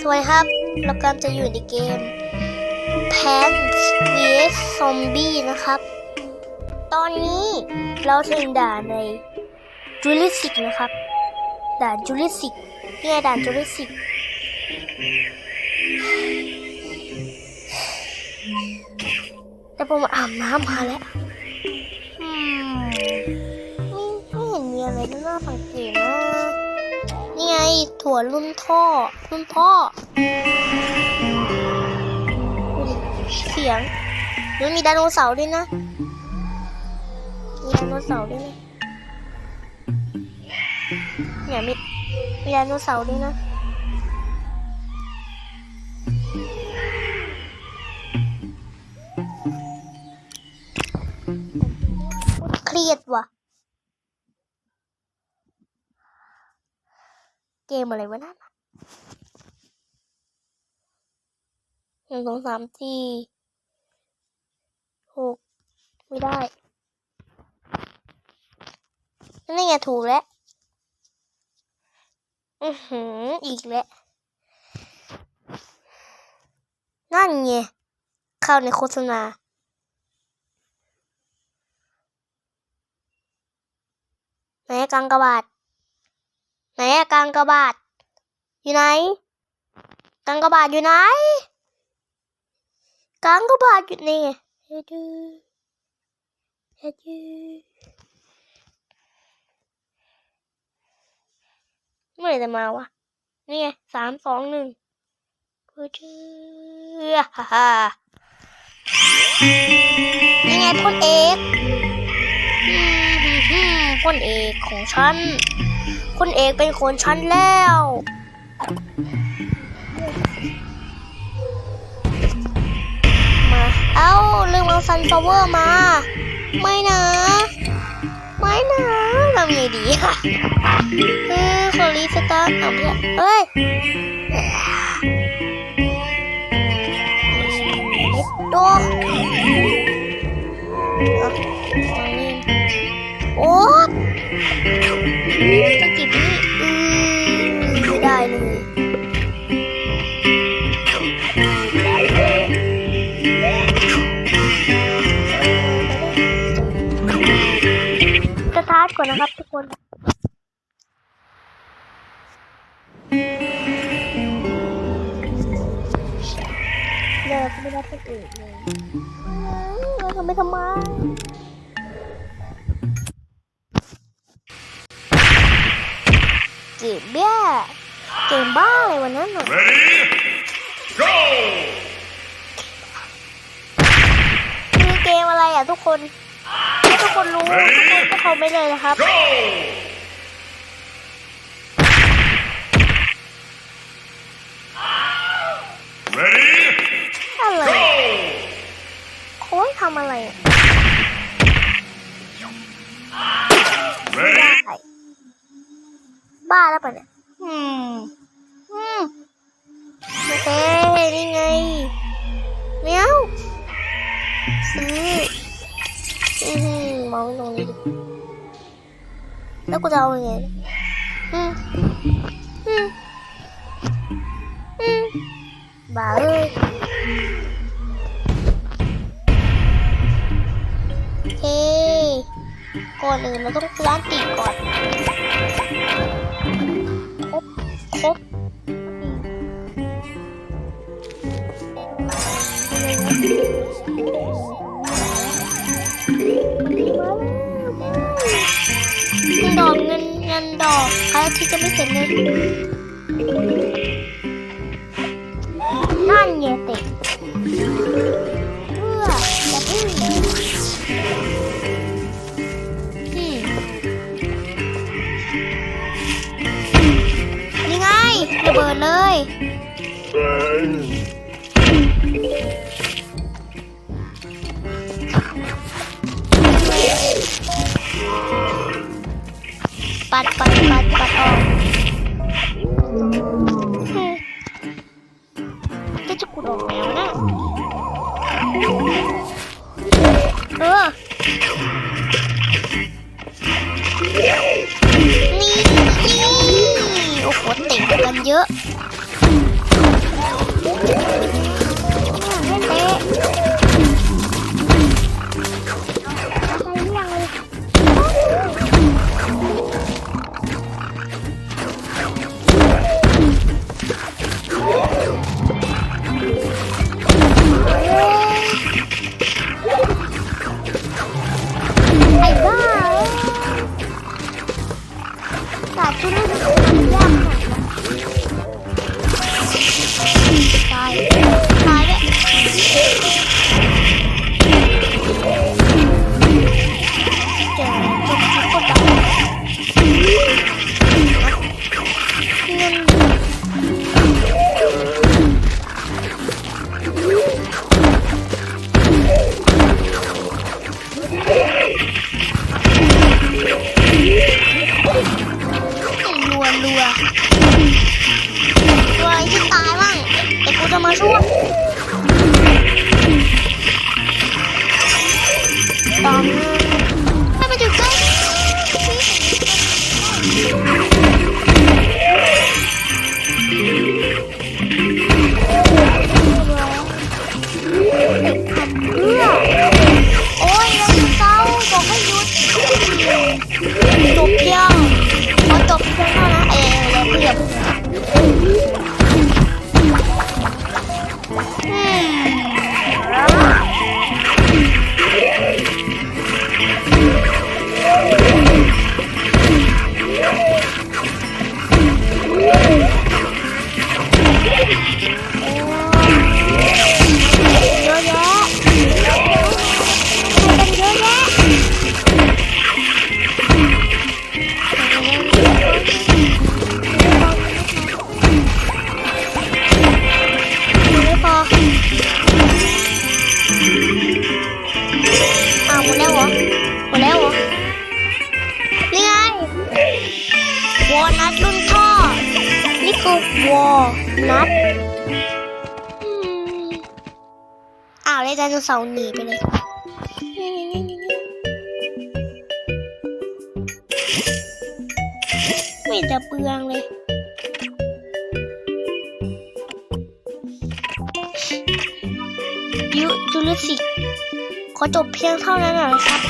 สวัสดีครับ เรากำลังจะอยู่ในเกม Plants vs Zombie นะครับ ตอนนี้เราถึงด่านใน Jurassic นะครับ ด่าน Jurassic นี่ไงด่าน Jurassic แต่ผมอาบน้ำมาแล้วไม่ไม่เห็นมีอะไรน่าสังเกตนะนี่ ไง ถั่วรุ่นท่อ รุ่นพ่อ เสียงแล้วมีไดโนเสาร์ด้วยนะ มีไดโนเสาร์ด้วยนะ เนี่ยมีมีไดโนเสาร์ด้วยนะ เครียดว่ะ เกมอะไรวะนั่นหนึ่งสองสามสี่หกไม่ได้นี่ไงถูกแล้ว อือหือ อีกแล้ว นั่นไง เข้าในโฆษณาไหนกังกบาท ไหนอะกังกบาทอยู่ไหน กังกบาทอยู่ไหน กังกบาทอยู่นี่ไงเฮดูเฮดูเมื่อไหร่จะมาวะ นี่ไงสามสองหนึ่งเฮดูฮ่าฮ่านี่ไงพ่นเอก อืมฮึ่มฮึ่มพ่นเอกของฉันคุณเอกเป็นคนฉันแล้ว มา เอ้าลืมเอาซันฟลาวเวอร์มา ไม่นะ ไม่นะทำไงดีอะเออขอรีสตาร์ทเอาเพื่อนเฮ้ยโด โอ๊ตจะจีบนี่อืมไม่ได้เลยสตาร์ทก่อนนะครับทุกคนเดี๋ยวเราก็ไม่ได้เป็นอื่นเลยเราทำไปทำไม เกมบ้าอะไรวันนั้นน่ะ Ready? Go! คือเกมอะไรอะทุกคนให้ทุกคนรู้ทุกคนก็คอมไม่เลยนะครับ Go! Ready? อะไร Go! โค้ยทำอะไรอะ Ready? ได้บ้าแล้วปะเนี่ย อืม อืมโอเคนี่ไงเมียวซื้ออือหือมองตรงนี้ดิแล้วกูจะเอายังไงเนี่ยอืมอืมอืมบ้าเอ้ยโอเคก่อนอื่นเราต้องล้างตีก่อนครบครบ เงินดอกเงินเงินดอกใครที่จะไม่เสร็จเลย นั่นไงเตะเพื่อจะพึ่งอืมนี่ไงระเบิดเลย ปัดปัดปัดปัดออกฮึจะจะกุดออก มาช่ นัทรุ่นพ่อ นี่คือวอนัทอ้าวแล้วไดโนเสาร์หนีไปเลยไม่จะเปลืองเลยยุจูลิสิกขอจบเพียงเท่านั้นนะครับ